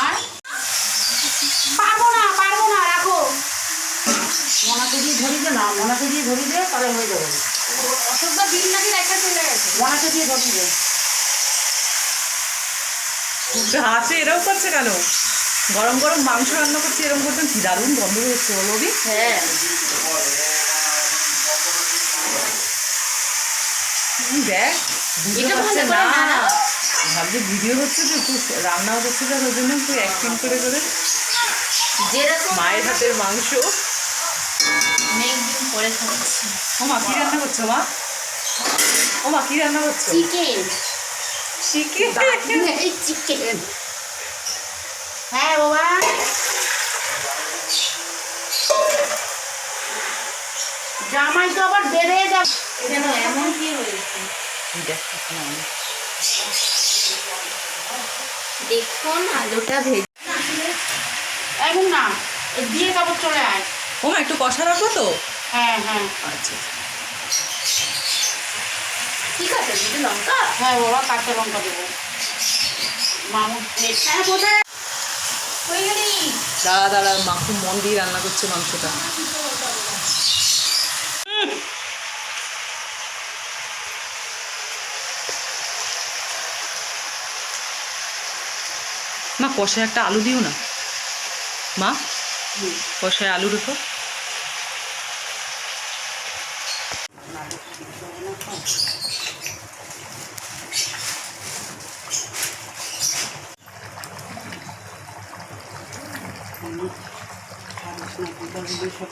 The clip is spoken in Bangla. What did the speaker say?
আর পারব না পারব না রাখো না তাহলে হয়ে যাবে দিন চলে গেছে দিয়ে হাসে এরকম করছে কেন? গরম গরম মাংস রান্না করছে এরকম করছেন কি দারুণ গন্ধ হচ্ছে বলো বি দেখ বুঝতে এটা পারছে না করে না। ভাবছে ভিডিও হচ্ছে তো একটু রান্না হচ্ছে তো ওই জন্য একটু অ্যাক্টিং করে করে। যেরকম মায়ের হাতের মাংস। অনেক পরে খাচ্ছি। ও মা কি রান্না করছ মা? ও মা কি রান্না করছ? চিকেন চিকেন চিকেন হ্যাঁ বাবা জামাই তো আবার বেড়ে যাবে। কেন? এমন কি হয়েছে? দেখ দেখুন আলুটা ভেজে এখন না দিয়ে কাপড় চলে আয়। ও মা একটু কষা রাখব তো? হ্যাঁ হ্যাঁ। আচ্ছা ঠিক আছে দুটো লঙ্কা? হ্যাঁ বাবা কাঁচা লঙ্কা দেবো। প্লেট হ্যাঁ বোধহয় গেলি। দাঁড়া দাঁড়া মা খুব মন দিয়ে রান্না করছে মাংসটা। মা কষায় একটা আলু দিও না। মা কষায় আলু রেখো সব